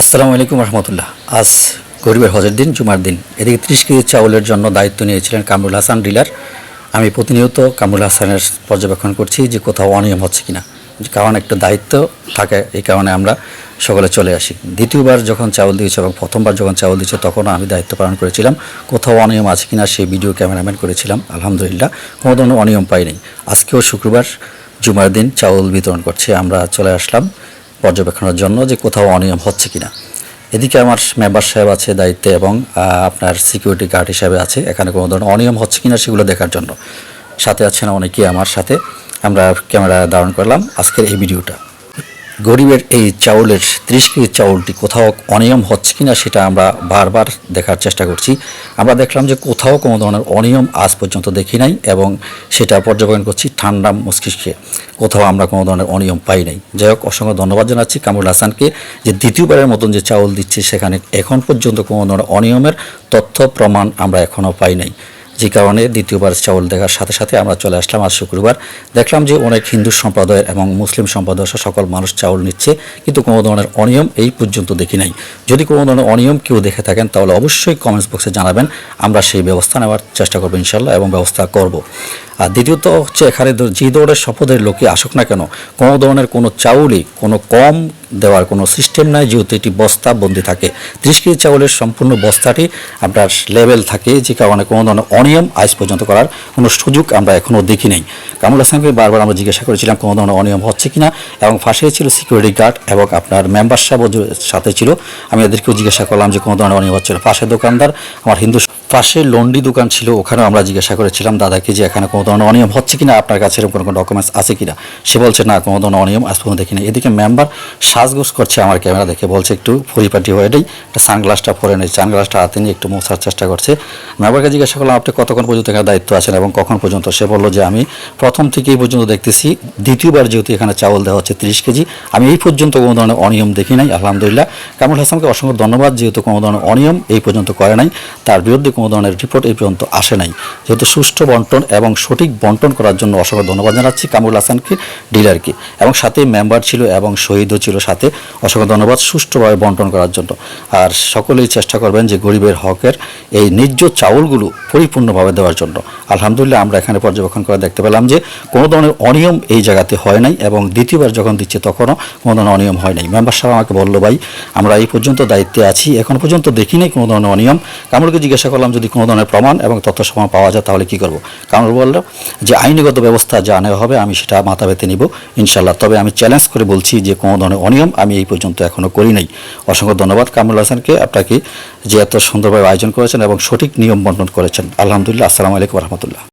আসসালামু আলাইকুম রহমতুল্লাহ। আজ গরিবের হজের দিন, জুমার দিন। এদিকে ত্রিশ কেজি চাউলের জন্য দায়িত্ব নিয়েছিলেন কামরুল হাসান ডিলার। আমি প্রতিনিয়ত কামরুল হাসানের পর্যবেক্ষণ করছি যে কোথাও অনিয়ম হচ্ছে কিনা। কারণ একটা দায়িত্ব থাকে, এই কারণে আমরা সকলে চলে আসি। দ্বিতীয়বার যখন চাউল দিয়েছে এবং প্রথমবার যখন চাউল দিয়েছে, তখনও আমি দায়িত্ব পালন করেছিলাম। কোথাও অনিয়ম আছে কিনা, সেই ভিডিও ক্যামেরাম্যান করেছিলাম। আলহামদুলিল্লাহ কোনো ধরনের অনিয়ম পাইনি। আজকেও শুক্রবার, জুমার দিন চাউল বিতরণ করছে। আমরা চলে আসলাম পর্যবেক্ষণের জন্য যে কোথাও অনিয়ম হচ্ছে কিনা। এদিকে আমার মেম্বার সাহেব আছে দায়িত্বে এবং আপনার সিকিউরিটি গার্ড হিসাবে আছে। এখানে কোনো ধরনের অনিয়ম হচ্ছে কিনা সেগুলো দেখার জন্য। সাথে আছেন অনেকেই আমার সাথে। আমরা ক্যামেরা ধারণ করলাম। আজকের এই ভিডিওটা। গরিবের এই চাউলের ত্রিশ কেজি চাউলটি কোথাও অনিয়ম হচ্ছে কিনা সেটা আমরা বারবার দেখার চেষ্টা করছি। আমরা দেখলাম যে কোথাও কোনো ধরনের অনিয়ম আজ পর্যন্ত দেখি নাই এবং সেটা পর্যবেক্ষণ করছি ঠান্ডা মস্তিষ্কে। কোথাও আমরা কোনো ধরনের অনিয়ম পাই নাই। যাই হোক, অসংখ্য ধন্যবাদ জানাচ্ছি কামরুল হাসানকে যে দ্বিতীয়বারের মতন যে চাউল দিচ্ছে সেখানে এখন পর্যন্ত কোনো ধরনের অনিয়মের তথ্য, প্রমাণ আমরা এখনও পাই নাই। যে কারণে দ্বিতীয়বার চাউল দেখার সাথে সাথে আমরা চলে আসলাম আজ শুক্রবার। দেখলাম যে অনেক হিন্দু সম্প্রদায়ের এবং মুসলিম সম্প্রদায়ের সকল মানুষ চাউল নিচ্ছে, কিন্তু কোনো ধরনের অনিয়ম এই পর্যন্ত দেখি নাই। যদি কোনো ধরনের অনিয়ম কেউ দেখে থাকেন, তাহলে অবশ্যই কমেন্টস বক্সে জানাবেন। আমরা সেই ব্যবস্থা নেওয়ার চেষ্টা করব ইনশাল্লাহ এবং ব্যবস্থা করব। আর দ্বিতীয়ত হচ্ছে এখানে যে দৌড়ের শপথের লোকে আসুক না কেন, কোনো ধরনের কোনো চাউলই, কোনো কম দেওয়ার কোনো সিস্টেম নাই, যেহেতু এটি বস্তা বন্দি থাকে। ত্রিশ কেজি চাউলের সম্পূর্ণ বস্তাটি আপনার লেভেল থাকে, যে কারণে কোনো ধরনের অনিয়ম আজ পর্যন্ত করার কোনো সুযোগ আমরা এখনও দেখি নাই। কামরুল হাসানকে বারবার আমরা জিজ্ঞাসা করেছিলাম কোনো ধরনের অনিয়ম হচ্ছে কিনা, এবং পাশে ছিল সিকিউরিটি গার্ড এবং আপনার মেম্বার সাহেব সাথে ছিল। আমি এদেরকেও জিজ্ঞাসা করলাম যে কোনো ধরনের অনিয়ম হচ্ছে না। দোকানদার, আমার হিন্দু পাশে লন্ডি দোকান ছিল, ওখানেও আমরা জিজ্ঞাসা করেছিলাম দাদাকে যে এখানে কোনো ধরনের অনিয়ম হচ্ছে কিনা, আপনার কাছে এরকম কোনো কোনো ডকুমেন্টস আছে কিনা, সে বলছে, না, কোনো ধরনের অনিয়ম আজ পর্যন্ত দেখিনি। এদিকে মেম্বার সাজগোজ করছে আমার ক্যামেরা দেখে, বলছে, একটু পরিপাটি হয়ে নেই একটা সানগ্লাসটা পরে নেই। সানগ্লাসটা হাতে নিয়ে একটু মোছার চেষ্টা করছে। মেম্বারকে জিজ্ঞাসা করলাম, আপনি কতক্ষণ পর্যন্ত এখানে দায়িত্ব আছেন এবং কখন পর্যন্ত? সে বলল যে, আমি প্রথম থেকেই পর্যন্ত দেখতেছি, দ্বিতীয়বার যেহেতু এখানে চাউল দেওয়া হচ্ছে তিরিশ কেজি, আমি এই পর্যন্ত কোনো ধরনের অনিয়ম দেখি নাই, আলহামদুলিল্লাহ। কামরুল হাসানকে অসংখ্য ধন্যবাদ, যেহেতু কোনো ধরনের অনিয়ম এই পর্যন্ত করে নাই, তার বিরুদ্ধে কোনো ধরনের রিপোর্ট এই পর্যন্ত আসে নাই। যেহেতু সুষ্ঠু বন্টন এবং সঠিক বন্টন করার জন্য অসংখ্য ধন্যবাদ জানাচ্ছি। কামরুল হাসানকে, ডিলারকে। এবং সাথে মেম্বার ছিল এবং শহীদও ছিল সাথে। অসংখ্য ধন্যবাদ সুষ্ঠুভাবে বন্টন করার জন্য। আর সকলেই চেষ্টা করবেন যে গরিবের হকের এই ন্যায্য চাউলগুলো পরিপূর্ণভাবে দেওয়ার জন্য। আলহামদুলিল্লাহ, আমরা এখানে পর্যবেক্ষণ করে দেখতে পেলাম যে কোনো ধরনের অনিয়ম এই জায়গাতে হয় নাই এবং দ্বিতীয়বার যখন দিচ্ছে তখনও কোনো ধরনের অনিয়ম হয় নাই। মেম্বার সাহেব আমাকে বলল, ভাই, আমরা এই পর্যন্ত দায়িত্বে আছি, এখন পর্যন্ত দেখি নাই কোনো ধরনের অনিয়ম। কামরুলকে জিজ্ঞাসা করলাম, যদি কোনো ধরনের প্রমাণ এবং তথ্য সময় পাওয়া যায় তাহলে কী করব? কামরুল বলল যে আইনগত ব্যবস্থা যা নেওয়া হবে, আমি সেটা মাথা ব্যথে নিব ইনশাল্লাহ তবে আমি চ্যালেঞ্জ করে বলছি যে কোনো ধরনের অনিয়ম আমি এই পর্যন্ত এখনও করি নাই। অসংখ্য ধন্যবাদ কামরুল হাসানকে, আপনাকে যে এত সুন্দরভাবে আয়োজন করেছেন এবং সঠিক নিয়ম বন্টন করেছেন। আলহামদুলিল্লাহ, আসসালামু আলাইকুম রহমতুল্লাহ।